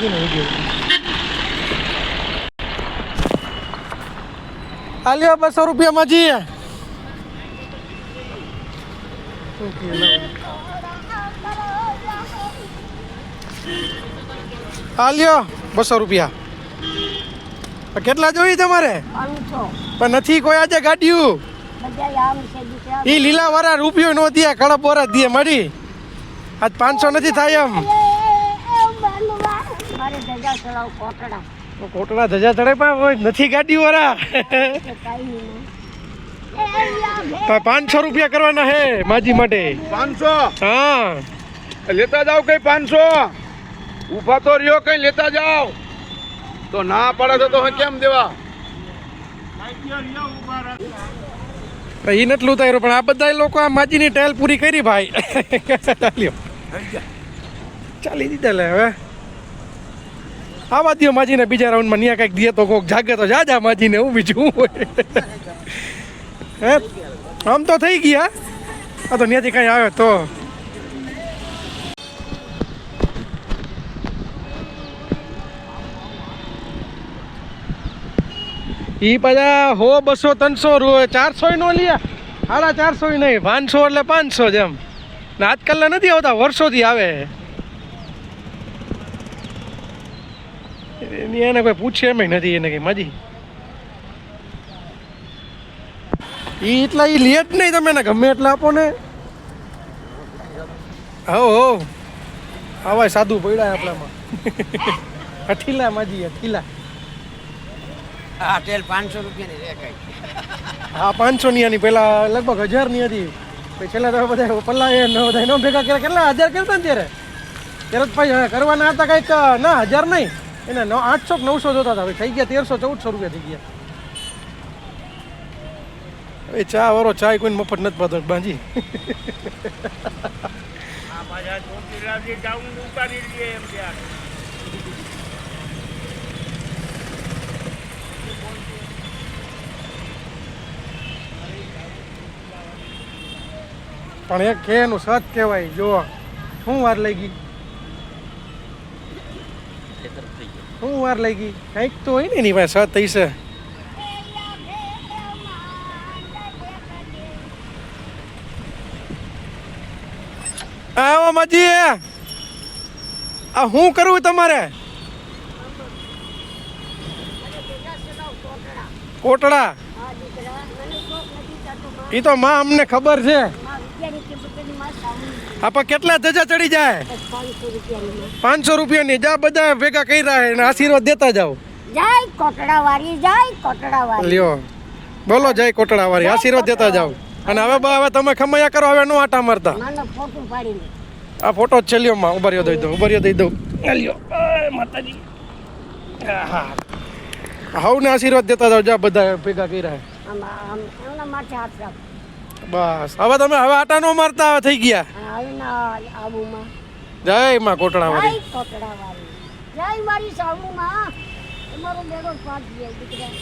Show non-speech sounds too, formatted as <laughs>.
આવીને વીડિયો આલ્યો બસો રૂપિયામાં જઈએ આલ્યો બસો રૂપિયા. કેટલા જોઈએ તમારે? પણ નથી કોઈ આજે ગાડીયું. એ લીલા વાળા રૂપિયો નો દે કડપ વરા દે મારી આજ પાંચસો નથી થાય એમ. મારે ધજા ચડાવ કોટડા. કોટડા ધજા ચડે પણ નથી ગાડી વાળા પાંચસો રૂપિયા કરવાના હે માજી માટે. પાંચસો? હા. લેતા જાવ કઈ પાંચસો? ઊભા તો રહ્યો કઈ લેતા જાવ તો ના પડે તો તો હું કેમ દેવા? એ નટલું ઉતાર્યું પણ આ બધા લોકો આ માજીની ટેલ પૂરી કરી ભાઈ. <laughs> ચાલી દીધા લે હવે. આવા દ્યો માજીને બીજા રાઉન્ડમાં ન્યા કંઈક દે તો કોક જાગે તો જાજા માજીને હું બીજું હે? આમ તો થઈ ગયા. આ તો ત્યાંથી કાંઈ આવે તો. ઈ પાછા હો બસો ત્રણસો ચારસો નો લ્યા. સાડા ચારસો નહીં, પાંચસો એટલે પાંચસો જ એમ. ને આજકાલના નથી આવતા, વર્ષોથી આવે. એની એને કોઈ પૂછે એમ નથી એને કઈ માજી. ઈ એટલા ઈ લેટ નહીં તમે એને ગમે એટલા આપો ને. હો હો. આવા સાદું પડ્યા આપણામાં. <laughs> અઠીલા માજી અઠીલા હા તેલ પાંચસો રૂપિયાની રે કઈ હા પાંચસો ની આની પેલા લગભગ હજારની હતી. પછી છેલ્લા તો બધા પલ્લા એ ન બધા એનો ભેગા કર્યા. કેટલા હજાર કરતા ને ત્યારે? ત્યારે પછી કરવાના હતા કંઈક ના હજાર નહીં. એને નવ આઠસો કે નવસો જોતા હતા. હવે થઈ ગયા તેરસો ચૌદસો રૂપિયા થઈ ગયા. હવે ચા વાળો ચા કોઈ મફત નથી પાતો. બાંજી. પણ એક કે એનું સત કહેવાય જો શું વાર લઈ ગઈ શું વાર લઈ ગઈ કંઈક તો હોય ને એની પાસે સત થઈ છે આવો માજી. આ હું કરવું તમારે? કોટડા. હા એ તો માં અમને ખબર છે માં રૂપિયાની કિંમતની માં સામું આપા કેટલા ધજા ચડી જાય? પાંચસો રૂપિયાની. જા બધા ભેગા કર્યા છે અને આશીર્વાદ દેતા જાઓ. જય કોટડાવાળી જય કોટડાવાળી. લ્યો. બોલો જય કોટડાવાળી. આશીર્વાદ દેતા જાઓ. અને હવે બા હવે તમે ખમૈયા કરો હવે નો આટા મારતા. માનો ફોટો પાડીને આ ફોટો જ છે લ્યો માં ઉભરિયો દઈ દઉં ઉભરિયો દઈ દઉં. લ્યો આ માતાજી. આહા. હવને આશીર્વાદ દેતા જાઓ જા બધા ભેગા કર્યા છે. બસ. હવે તમે હવે આટા નો મારતા થઈ ગયા. હવે ના આબુમાં. જય માં કોટડા વાળી કોટડા વાળી જય મારી સાબુમાં. તમારો બેડો પાંચ ગયા દીકરા.